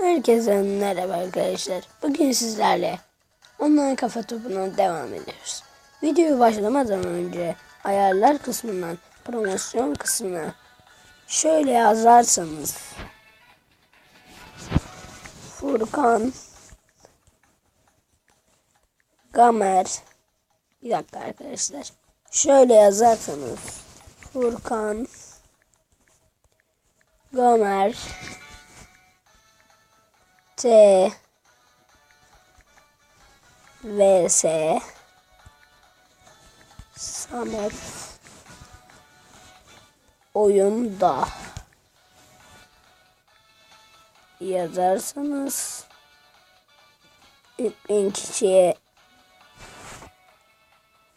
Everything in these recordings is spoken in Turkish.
Herkese merhaba arkadaşlar. Bugün sizlerle online kafa topuna devam ediyoruz. Videoyu başlamadan önce ayarlar kısmından promosyon kısmına şöyle yazarsanız Furkan Gamer bir dakika arkadaşlar. Şöyle yazarsanız Furkan Gamer T vs Samet oyunda yazarsanız ilk kişiye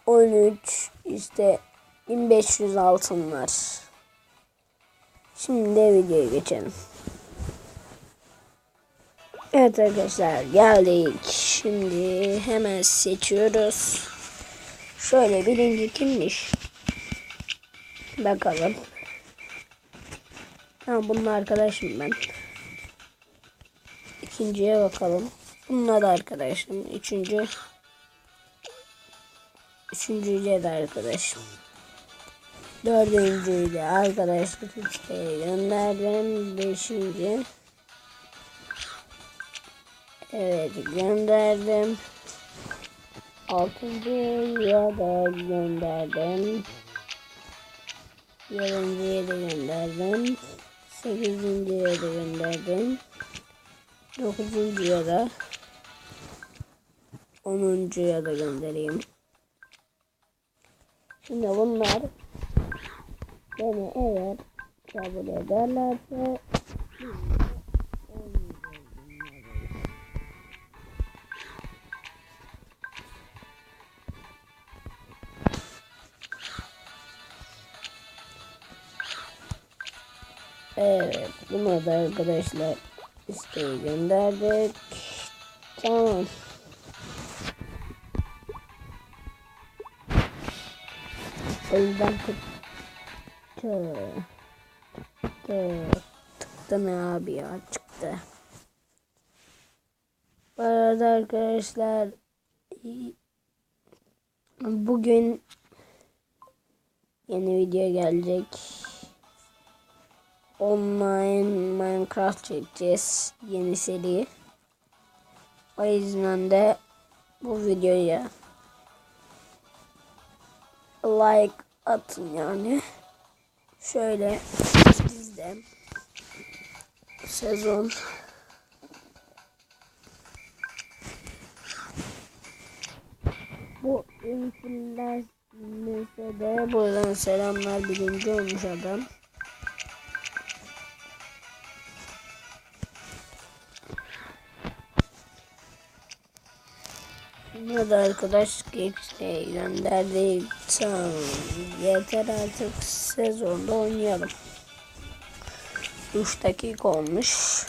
13 işte 1500 altın var. Şimdi de videoya geçelim. Evet arkadaşlar geldik. Şimdi hemen seçiyoruz. Şöyle birinci kimmiş? Bakalım. Ha bunun arkadaşım ben. İkinciye bakalım. Bununla da arkadaşım. Üçüncü. Üçüncüyle de arkadaşım. Dördüncüyle arkadaşlık isteği gönderdim. Beşinci. Evet gönderdim. Altıncıya da gönderdim. Yedinciye de gönderdim. Sekizinciye de gönderdim. Dokuzuncuya da onuncuya da göndereyim. Şimdi bunlar beni eğer kabul ederlerse Evet, buna da arkadaşlar isteği gönderdik. Tamam. O yüzden tıktı. Tıktı. Tıktı ne abi ya çıktı. Bu arada arkadaşlar bugün yeni video gelecek online Minecraft çekeceğiz. Yeni seri. O yüzden de bu videoya like atın yani. Şöyle bizde sezon bu influencer'e buradan selamlar birinci olmuş adam. Buna da arkadaş geçti gönderdik. Tamam. Yeter artık sezonda oynayalım. 3 dakika olmuş.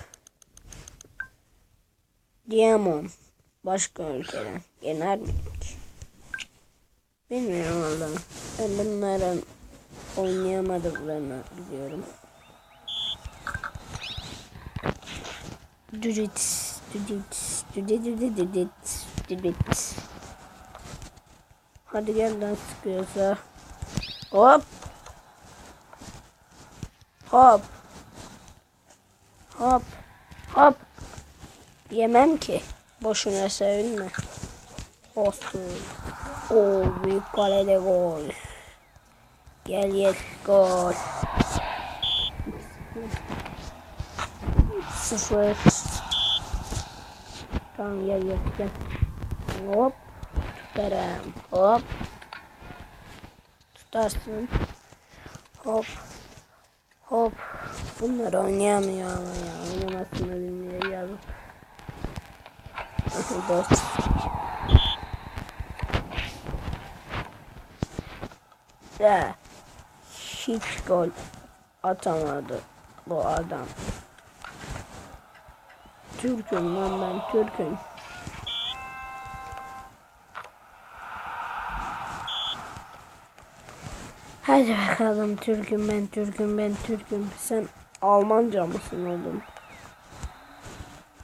Diamond. Başka ülkeden. Yener miydik? Bilmiyorum valla. Ben bunların oynayamadıklarını biliyorum. Düdüt. Düdüt. Düdüt. Düdüt. Düdüt. Düdüt. Hadi gel lan sıkıyorsa. Hop. Hop. Hop. Hop. Yemem ki. Boşuna sevinme. Olsun. Oo büyük kalede gol. Gel yet gol. Sıfır. Tamam gel gel gel. Hop. Tutarım. Hop. Tutarsın. Hop. Hop. Bunlar oynayamıyor ama ya. Oynamasını bilmiyor ya. Dört. De. Hiç gol atamadı bu adam. Türk'üm lan ben Türk'üm. Hadi bakalım Türk'üm ben Türk'üm ben Türk'üm. Sen Almanca mısın oğlum?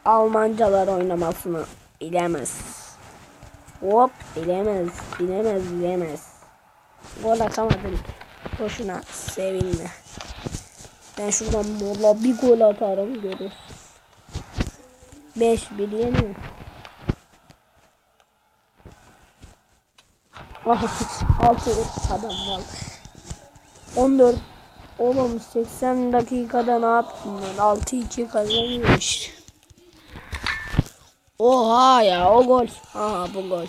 Almancalar oynamasını bilemez. Hop bilemez, bilemez, bilemez. Gol atamadım. Boşuna sevinme. Ben şuradan mola bir gol atarım görür. 5 bir yeniyor. Ah, 6 adam var. 14 Oğlum 80 dakikada ne yaptın ben? 6-2 kazanmış. Oha ya o gol. Aha bu gol.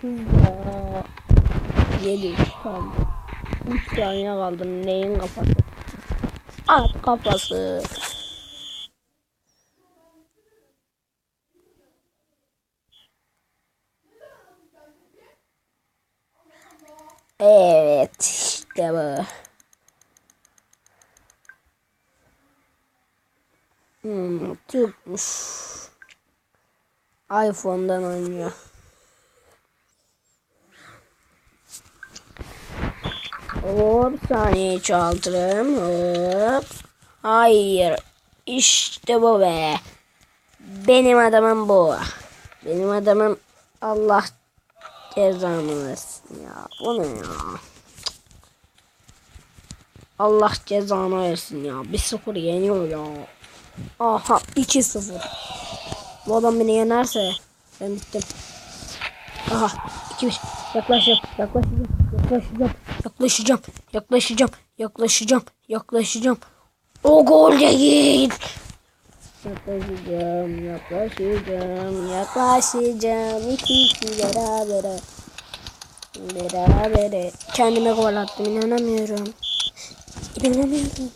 Hızla. 7 tamam. 3 saniye kaldı. Neyin kafası? At kafası. Evet bu. Hmm, Türkmüş. iPhone'dan oynuyor. Hop saniye çaltırım. Hop. Hayır. İşte bu be. Benim adamım bu. Benim adamım Allah cezamı versin ya. Bu ne ya? Allah cezanı versin ya. 1-0 yeniyor ya. Aha 2-0. Bu adam beni yenerse ben bittim. Aha 2-1. Yaklaşacağım. Yaklaşacağım. Yaklaşacağım. Yaklaşacağım. Yaklaşacağım. Yaklaşacağım. Yaklaşacağım. O gol değil. Yaklaşacağım. Yaklaşacağım. Yaklaşacağım. İki iki beraber. Beraber. Kendime gol attım. inanamıyorum. İnanamıyorum.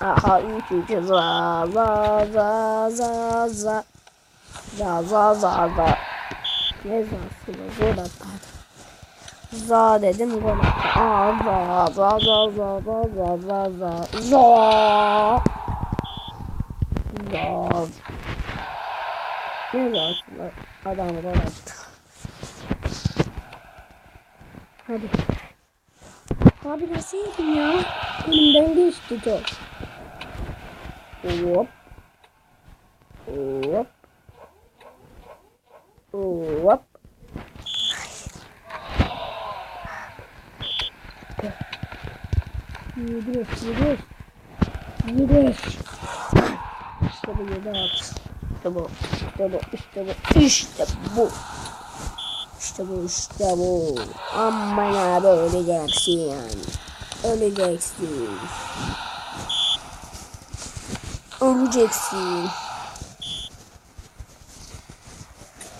Aha üç üç za za za za za za za za za ne zası bu gol attı za dedim gol attı aa za za za za za za za za za za ne zası adam gol attı hadi abi nasıl yedim ya Elimden geçti çok. Hop. Hop. Hop. Yediş, yediş. Yediş. İşte bu yedi abi. İşte bu. İşte bu. İşte bu. İşte bu. İşte bu. İşte bu. Ama ya böyle gelsin yani. Öleceksin. Öleceksin.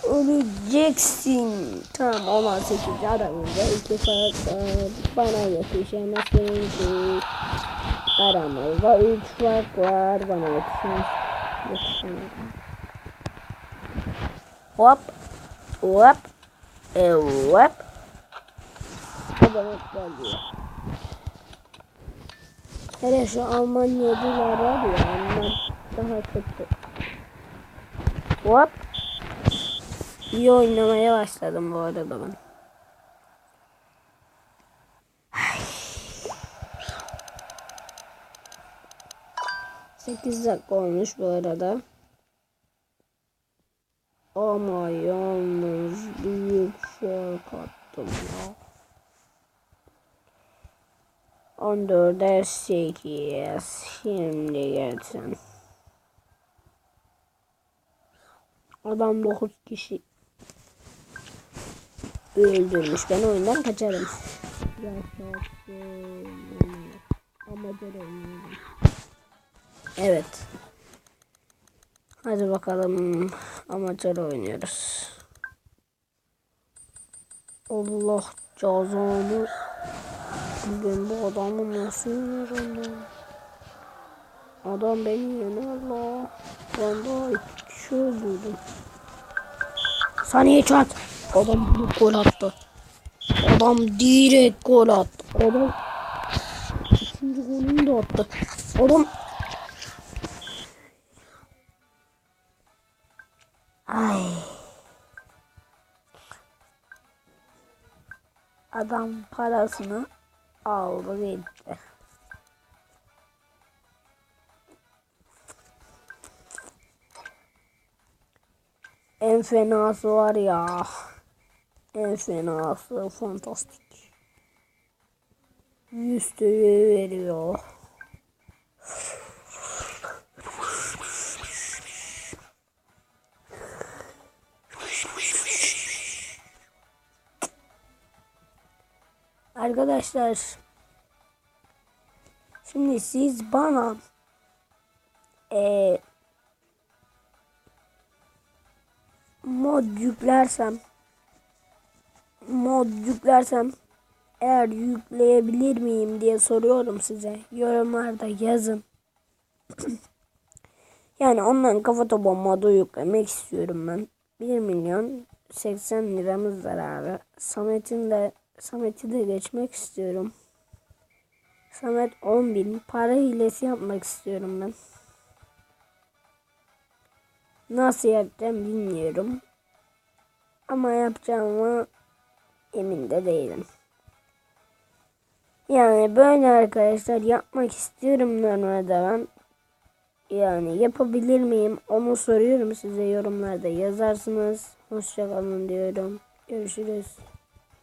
Öleceksin. Tamam 18 aramızda iki fark var. Bana yetişemezsin ki. Aramızda üç fark var. Bana yetişemez. Yetişemez. Hop. Hop. E, hop. O da geliyor. Hele şu Almanya'dalar var ya onlar daha kötü. Hop. İyi oynamaya başladım bu arada ben. Sekiz dakika olmuş bu arada. Ama yalnız büyük fark attım ya. 14'e 8. Şimdi gelsin. Adam 9 kişi öldürmüş. Ben oyundan kaçarım. Evet. Hadi bakalım. Amatör oynuyoruz. Allah cezanı ben bu adamı nasıl yenerim Adam beni yener la. Ben daha iki kişi öldürdüm. Saniye çat. Adam bir gol attı. Adam direkt gol attı. Adam ikinci golünü de attı. Adam Ay. Adam parasını aldı gitti. En fenası var ya. En fenası fantastik. Yüz veriyor. Arkadaşlar şimdi siz bana eee mod yüklersem mod yüklersem eğer yükleyebilir miyim diye soruyorum size. Yorumlarda yazın. yani ondan kafa topu modu yüklemek istiyorum ben. 1 milyon 80 liramız var abi. Samet'in de Samet'i de geçmek istiyorum. Samet 10 bin para hilesi yapmak istiyorum ben. Nasıl yapacağım bilmiyorum. Ama yapacağıma emin de değilim. Yani böyle arkadaşlar yapmak istiyorum normalde ben. Yani yapabilir miyim onu soruyorum size yorumlarda yazarsınız. Hoşçakalın diyorum. Görüşürüz.